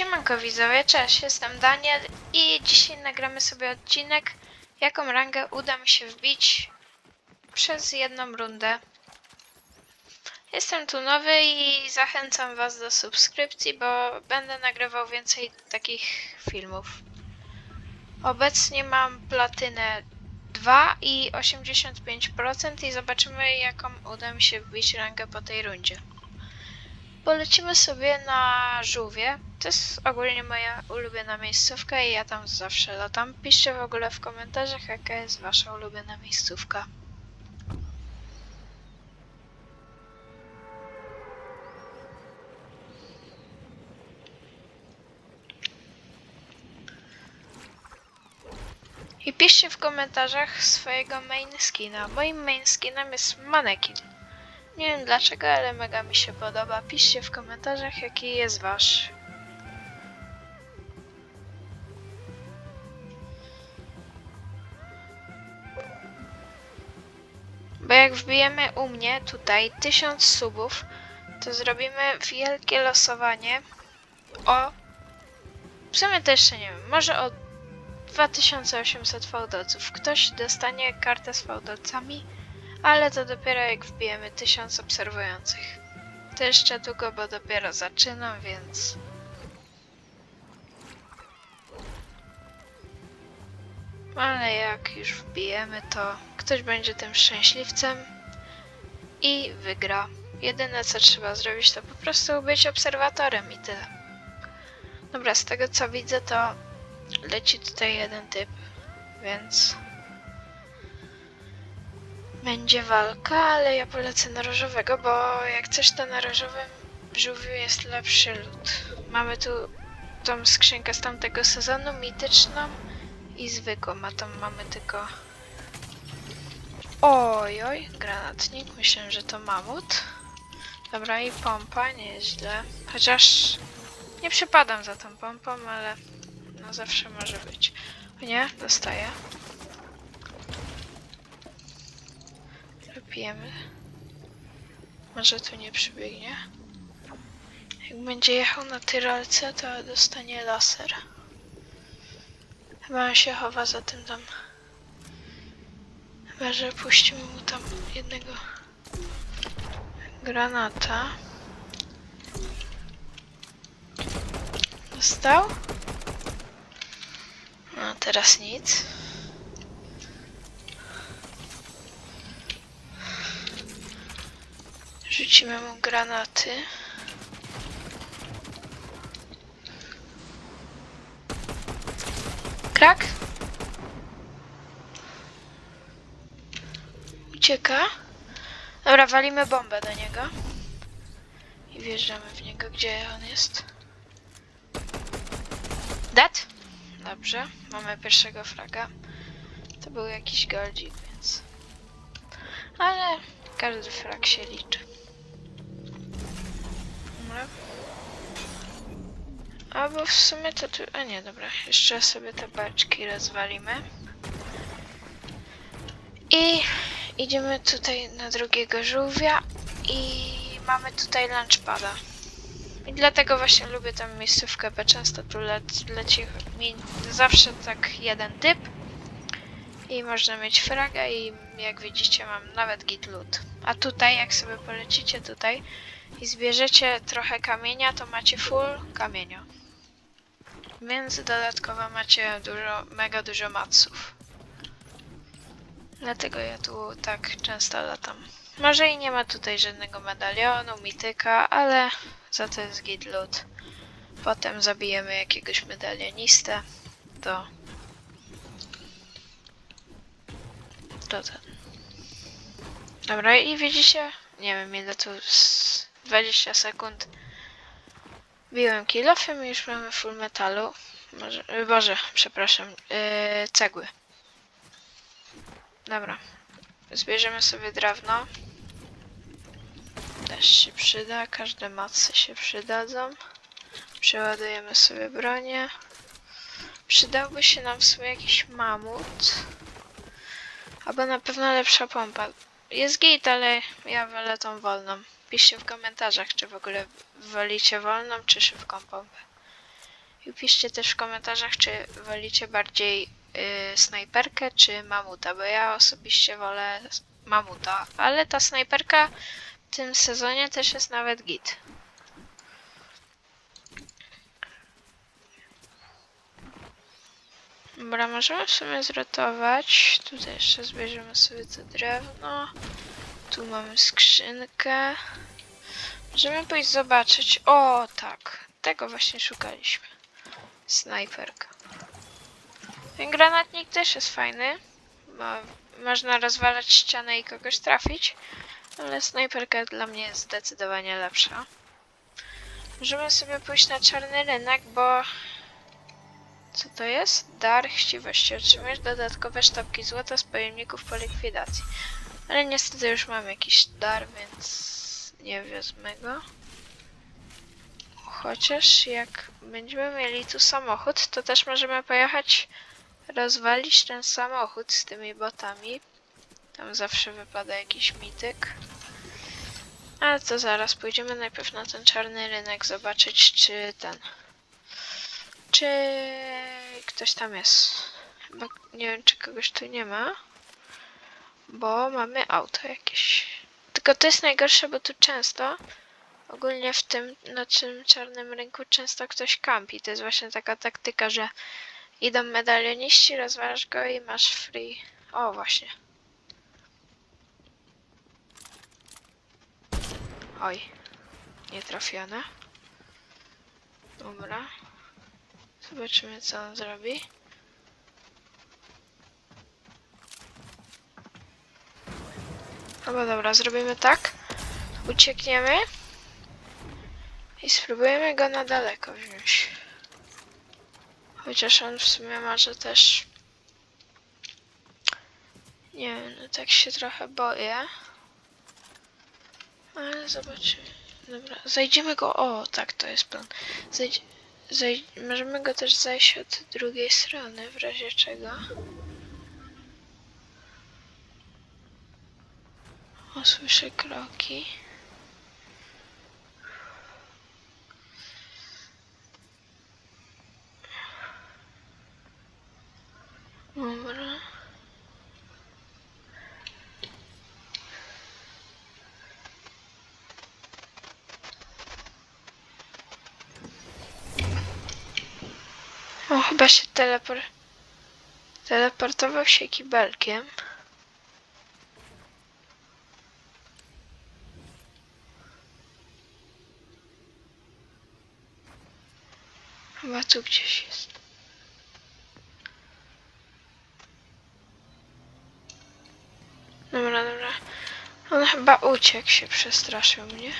Siemanko widzowie, cześć, jestem Daniel i dzisiaj nagramy sobie odcinek, jaką rangę uda mi się wbić przez jedną rundę. Jestem tu nowy i zachęcam was do subskrypcji, bo będę nagrywał więcej takich filmów. Obecnie mam platynę 2 i 85% i zobaczymy jaką uda mi się wbić rangę po tej rundzie. Polecimy sobie na żółwie. To jest ogólnie moja ulubiona miejscówka i ja tam zawsze latam. Piszcie w ogóle w komentarzach, jaka jest wasza ulubiona miejscówka. I piszcie w komentarzach swojego main skina. Moim main skinem jest manekin. Nie wiem dlaczego, ale mega mi się podoba. Piszcie w komentarzach, jaki jest wasz. Bo jak wbijemy u mnie tutaj 1000 subów, to zrobimy wielkie losowanie o. W sumie to jeszcze nie wiem, może o 2800 fałdolców. Ktoś dostanie kartę z fałdolcami ale to dopiero jak wbijemy 1000 obserwujących. To jeszcze długo, bo dopiero zaczynam, więc. Ale jak już wbijemy, to ktoś będzie tym szczęśliwcem i wygra. Jedyne co trzeba zrobić, to po prostu być obserwatorem i tyle. Dobra, z tego co widzę, to leci tutaj jeden typ, więc będzie walka, ale ja polecę na różowego, bo jak coś to na różowym żółwiu jest lepszy lód. Mamy tu tą skrzynkę z tamtego sezonu, mityczną i zwykłą, a tam mamy tylko... Oj, oj, granatnik, myślę, że to mamut. Dobra, i pompa, nieźle. Chociaż nie przypadam za tą pompą, ale no zawsze może być. Nie, dostaję. Może tu nie przybiegnie. Jak będzie jechał na tyrolce, to dostanie laser. Chyba on się chowa za tym tam. Chyba, że puścimy mu tam jednego granata. Dostał? No, teraz nic. Rzucimy mu granaty. Krak? Ucieka. Dobra, walimy bombę do niego. I wjeżdżamy w niego, gdzie on jest. Dat? Dobrze, mamy pierwszego fraga. To był jakiś goldzik, więc... Ale każdy frag się liczy. Dobra. Albo w sumie to tu... A nie, dobra. Jeszcze sobie te beczki rozwalimy. I idziemy tutaj na drugiego żółwia i mamy tutaj lunchpada. I dlatego właśnie lubię tę miejscówkę, bo często tu le leci mi zawsze tak jeden typ. I można mieć fraga i jak widzicie mam nawet git loot. A tutaj jak sobie polecicie tutaj i zbierzecie trochę kamienia, to macie full kamienia. Więc dodatkowo macie dużo, mega dużo maców. Dlatego ja tu tak często latam. Może i nie ma tutaj żadnego medalionu, mityka, ale za to jest git loot. Potem zabijemy jakiegoś medalionistę, to to ten. Dobra, i widzicie? Nie wiem ile tu z 20 sekund. Biłem kilofem i już mamy full metalu. Y, Boże, przepraszam, yy, cegły. Dobra. Zbierzemy sobie drewno. Też się przyda, każde macy się przydadzą. Przeładujemy sobie bronię. Przydałby się nam w sumie jakiś mamut. Albo na pewno lepsza pompa. Jest git, ale ja wolę tą wolną. Piszcie w komentarzach, czy w ogóle wolicie wolną, czy szybką pompę. I piszcie też w komentarzach, czy wolicie bardziej y, snajperkę czy mamuta, bo ja osobiście wolę mamuta, ale ta snajperka w tym sezonie też jest nawet git. Dobra, możemy w sumie zrotować. Tutaj jeszcze zbierzemy sobie to drewno. Tu mamy skrzynkę. Możemy pójść zobaczyć. O, tak. Tego właśnie szukaliśmy. Snajperka. Ten granatnik też jest fajny. Bo można rozwalać ścianę i kogoś trafić. Ale snajperka dla mnie jest zdecydowanie lepsza. Możemy sobie pójść na czarny rynek, bo... Co to jest? Dar chciwości. Otrzymujesz dodatkowe sztabki złota z pojemników po likwidacji. Ale niestety już mam jakiś dar, więc nie wezmę go. Chociaż jak będziemy mieli tu samochód, to też możemy pojechać rozwalić ten samochód z tymi botami. Tam zawsze wypada jakiś mityk. Ale to zaraz pójdziemy najpierw na ten czarny rynek zobaczyć, czy ten. Czy ktoś tam jest. Chyba nie wiem, czy kogoś tu nie ma. Bo mamy auto jakieś. Tylko to jest najgorsze, bo tu często, ogólnie w tym naszym czarnym rynku, często ktoś kampi. To jest właśnie taka taktyka, że idą medalioniści, rozwalasz go i masz free. O, właśnie. Oj, nie trafione. Dobra. Zobaczymy, co on zrobi. Albo dobra, zrobimy tak. Uciekniemy. I spróbujemy go na daleko wziąć. Chociaż on w sumie może też... Nie wiem, no tak się trochę boję. Ale zobaczymy. Dobra, zajdziemy go... O, tak, to jest plan. Zajdź... Zajdź... Możemy go też zajść od drugiej strony, w razie czego. O, słyszę kroki. Dobra. O, chyba się telepor... teleportował się kibelkiem. Chyba tu gdzieś jest. Dobra, dobra. On chyba uciekł się, przestraszył mnie.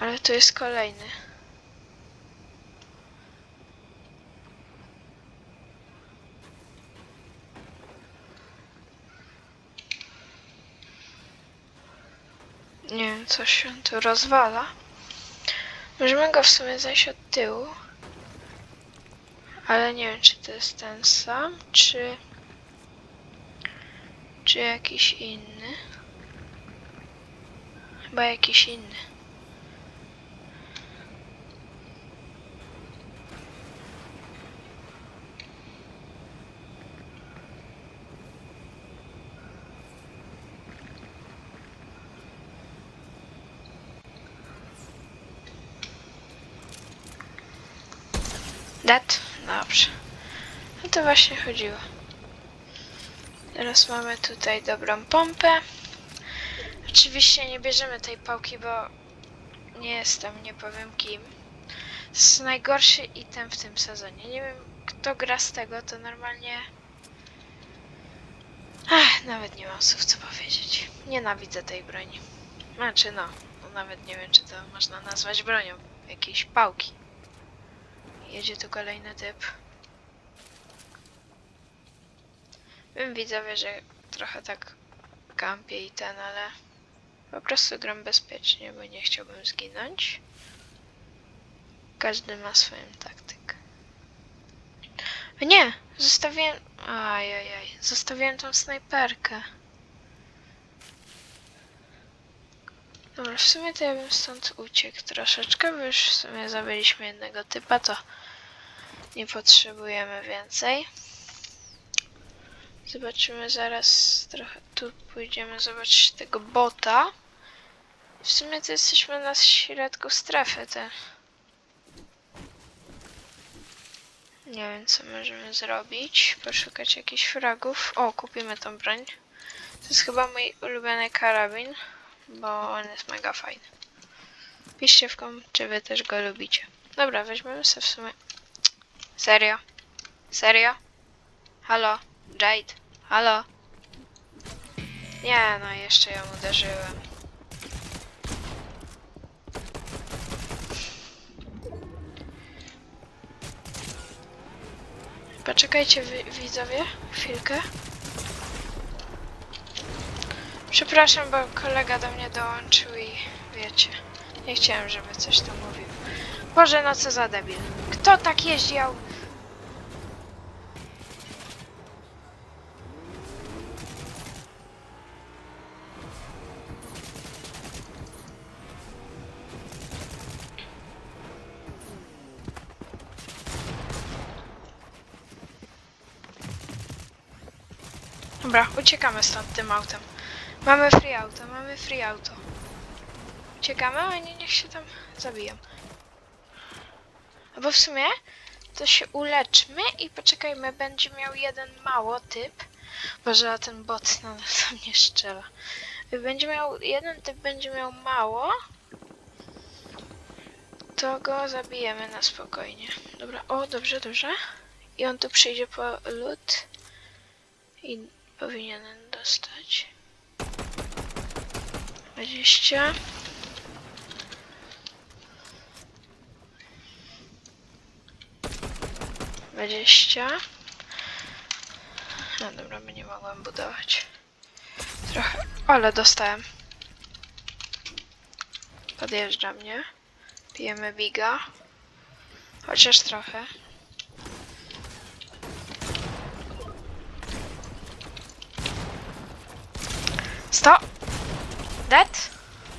Ale tu jest kolejny. Nie wiem, co się tu rozwala. Możemy go w sumie zajść od tyłu. Ale nie wiem, czy to jest ten sam, czy... Czy jakiś inny. Chyba jakiś inny. Dat? Dobrze. No to właśnie chodziło. Teraz mamy tutaj dobrą pompę. Oczywiście nie bierzemy tej pałki, bo nie jestem, nie powiem kim. To jest najgorszy item w tym sezonie. Nie wiem, kto gra z tego, to normalnie... Ach, nawet nie mam słów co powiedzieć. Nienawidzę tej broni. Znaczy no, no nawet nie wiem, czy to można nazwać bronią. Jakiejś pałki. Jedzie tu kolejny typ. Wiem widzowie, że trochę tak kampię i ten, ale po prostu gram bezpiecznie, bo nie chciałbym zginąć. Każdy ma swoją taktykę. Nie! Zostawiłem... Ajajaj, zostawiłem tą snajperkę. Dobra, w sumie to ja bym stąd uciekł troszeczkę, bo już w sumie zabiliśmy jednego typa, to nie potrzebujemy więcej. Zobaczymy zaraz trochę, tu pójdziemy zobaczyć tego bota. W sumie to jesteśmy na środku strefy, te. Nie wiem co możemy zrobić, poszukać jakichś fragów. O, kupimy tą broń. To jest chyba mój ulubiony karabin bo on jest mega fajny. Piszcie w kom, czy wy też go lubicie. Dobra, weźmiemy sobie w sumie... Serio? Serio? Halo? Jade? Halo? Nie, no jeszcze ją uderzyłem. Poczekajcie wi widzowie, chwilkę. Przepraszam, bo kolega do mnie dołączył i wiecie, nie chciałem, żeby coś tam mówił. Boże, no co za debil. Kto tak jeździł? Dobra, uciekamy stąd tym autem. Mamy free auto, mamy free auto. Uciekamy, a oni niech się tam zabiją. Bo w sumie to się uleczmy i poczekajmy, będzie miał jeden mało typ. Boże, a ten bot na nas mnie strzela. Będzie miał, jeden typ będzie miał mało. To go zabijemy na spokojnie. Dobra, o, dobrze, dobrze. I on tu przyjdzie po lód. I powinienem dostać. 20. Dwadzieścia. No dobra, my nie mogłem budować. Trochę, ale dostałem. Podjeżdża mnie. Pijemy biga. Chociaż trochę.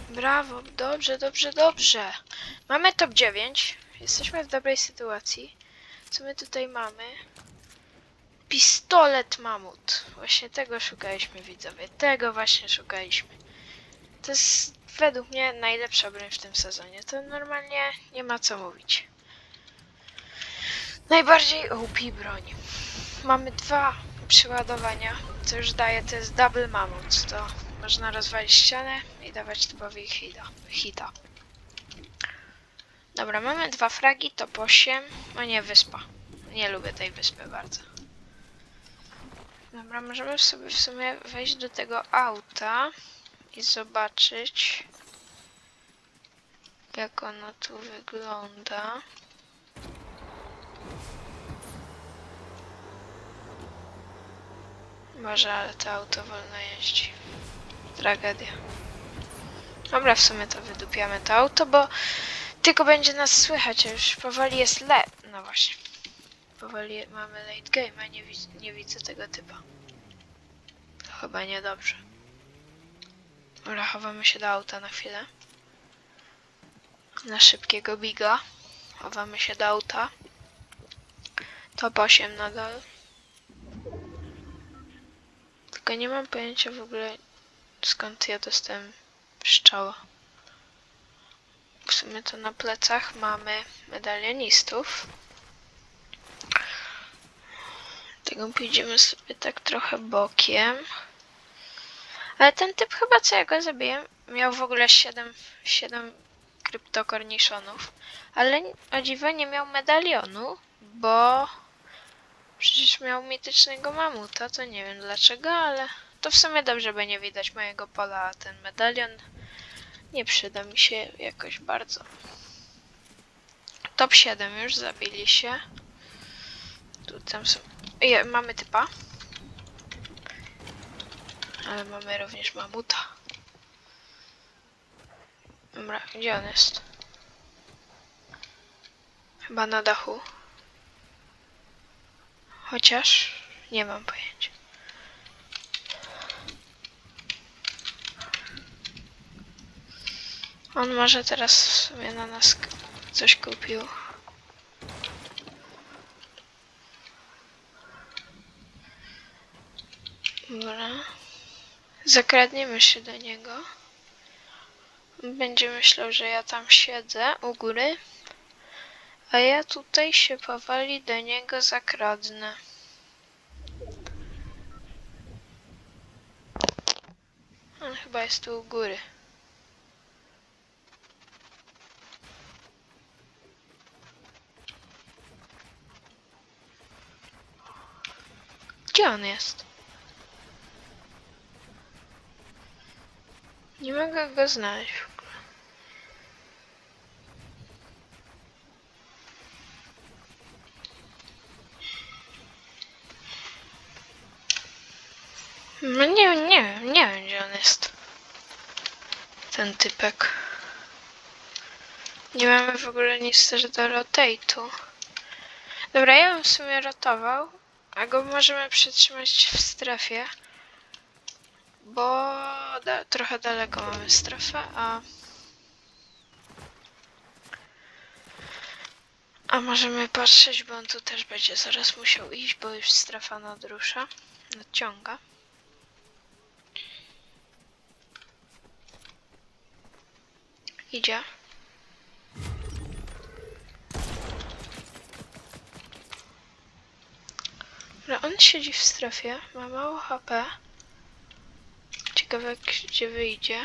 Brawo, dobrze, dobrze, dobrze. Mamy top 9. Jesteśmy w dobrej sytuacji. Co my tutaj mamy? Pistolet mamut. Właśnie tego szukaliśmy, widzowie. Tego właśnie szukaliśmy. To jest według mnie najlepsza broń w tym sezonie. To normalnie nie ma co mówić. Najbardziej OP broń. Mamy dwa przeładowania, co już daje, to jest double mamut. To można rozwalić ścianę i dawać typowi hita. hita. Dobra, mamy dwa fragi, top 8. O nie, wyspa. Nie lubię tej wyspy bardzo. Dobra, możemy sobie w sumie wejść do tego auta i zobaczyć jak ono tu wygląda. Może, ale to auto wolno jeździ. Tragedia. Dobra, w sumie to wydupiamy to auto, bo tylko będzie nas słychać, a już powoli jest le... No właśnie. Powoli mamy late game, a nie, wi- nie widzę tego typa. To chyba niedobrze. Dobra, chowamy się do auta na chwilę. Na szybkiego biga. Chowamy się do auta. Top 8 nadal. Tylko nie mam pojęcia w ogóle skąd ja dostałem pszczoła. W sumie to na plecach mamy medalionistów. Tego pójdziemy sobie tak trochę bokiem. Ale ten typ chyba co ja go zabiłem miał w ogóle 7, 7 kryptokorniszonów. Ale o dziwo nie miał medalionu, bo przecież miał mitycznego mamuta, to nie wiem dlaczego, ale to w sumie dobrze, by nie widać mojego pola, a ten medalion nie przyda mi się jakoś bardzo. Top 7 już zabili się. Tu tam są. Je, mamy typa. Ale mamy również mamuta. Dobra, gdzie on jest? Chyba na dachu. Chociaż nie mam pojęcia. On może teraz w sumie na nas coś kupił. Dobra. Zakradniemy się do niego. Będzie myślał, że ja tam siedzę u góry. A ja tutaj się powoli do niego zakradnę. On chyba jest tu u góry. Gdzie on jest? Nie mogę go znaleźć. No nie, nie wiem, nie wiem gdzie on jest. Ten typek. Nie mamy w ogóle nic też do rotate'u. Dobra, ja bym w sumie rotował, a go możemy przytrzymać w strefie. Bo da, trochę daleko mamy strefę, a... A możemy patrzeć, bo on tu też będzie zaraz musiał iść, bo już strefa nadrusza. Nadciąga. Idzie. Dobra, on siedzi w strefie, ma mało HP. Ciekawe, gdzie wyjdzie.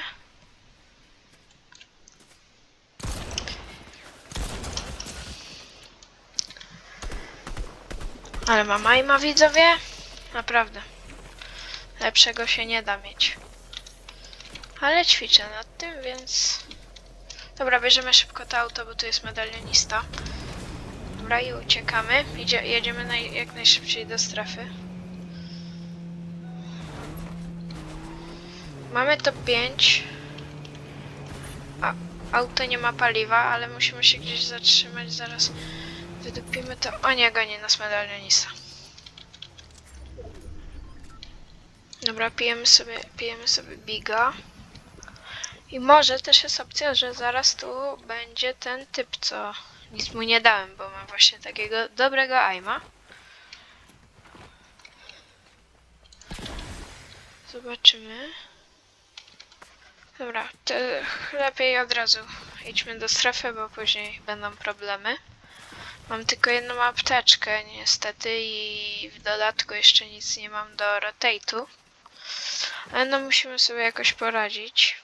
Ale ma majma widzowie? Naprawdę. Lepszego się nie da mieć. Ale ćwiczę nad tym, więc... Dobra, bierzemy szybko to auto, bo tu jest medalionista. Dobra, i uciekamy. Idzie, jedziemy naj, jak najszybciej do strefy. Mamy to 5. A, auto nie ma paliwa, ale musimy się gdzieś zatrzymać. Zaraz wydupimy to. O nie, goni nas medalionista. Dobra, pijemy sobie, pijemy sobie biga. I może też jest opcja, że zaraz tu będzie ten typ, co nic mu nie dałem, bo mam właśnie takiego dobrego aima. Zobaczymy. Dobra, to lepiej od razu idźmy do strefy, bo później będą problemy. Mam tylko jedną apteczkę niestety i w dodatku jeszcze nic nie mam do rotate'u. Ale no musimy sobie jakoś poradzić.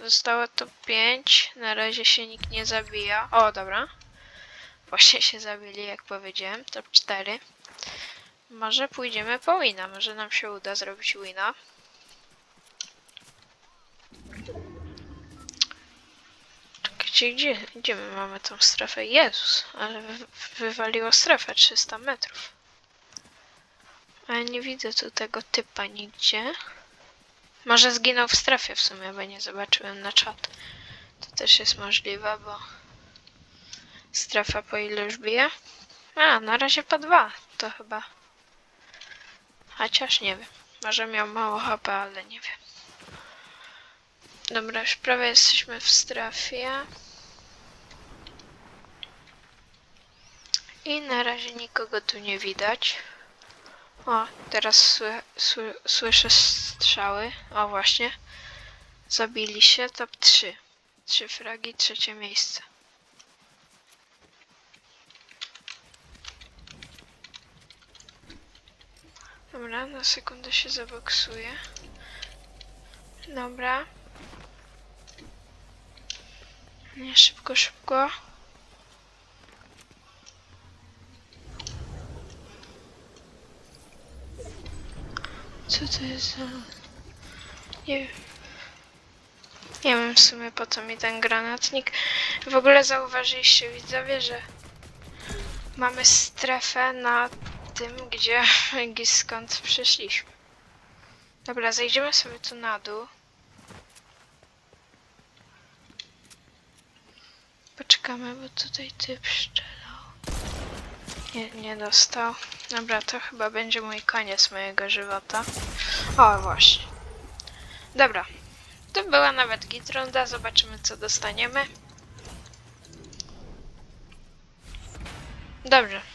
Zostało to 5. Na razie się nikt nie zabija. O, dobra. Właśnie się zabili, jak powiedziałem. Top 4. Może pójdziemy po wina. Może nam się uda zrobić wina. Czekajcie, gdzie, gdzie my mamy tą strefę? Jezus, ale wy, wywaliło strefę 300 metrów. Ale nie widzę tu tego typa nigdzie. Może zginął w strefie w sumie, bo nie zobaczyłem na czat. To też jest możliwe, bo strefa po ile już bije? A, na razie po dwa. To chyba. Chociaż nie wiem. Może miał mało HP, ale nie wiem. Dobra, już prawie jesteśmy w strefie. I na razie nikogo tu nie widać. O, teraz sły, sły, słyszę strzały. O, właśnie. Zabili się. Top 3. Trzy fragi, trzecie miejsce. Dobra, na sekundę się zaboksuję. Dobra. Nie, szybko, szybko. Co to jest za... Nie wiem. Nie wiem w sumie po co mi ten granatnik. W ogóle zauważyliście widzowie, że mamy strefę na tym, gdzie skąd przyszliśmy. Dobra, zejdziemy sobie tu na dół. Poczekamy, bo tutaj typ strzelał. Nie, nie dostał. Dobra, to chyba będzie mój koniec mojego żywota. O, właśnie. Dobra. To była nawet git runda, zobaczymy co dostaniemy. Dobrze.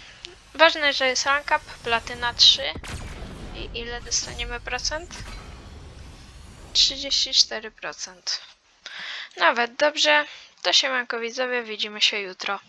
Ważne, że jest rank up, platyna 3. I ile dostaniemy procent? 34%. Nawet dobrze. To siemanko widzowie, widzimy się jutro.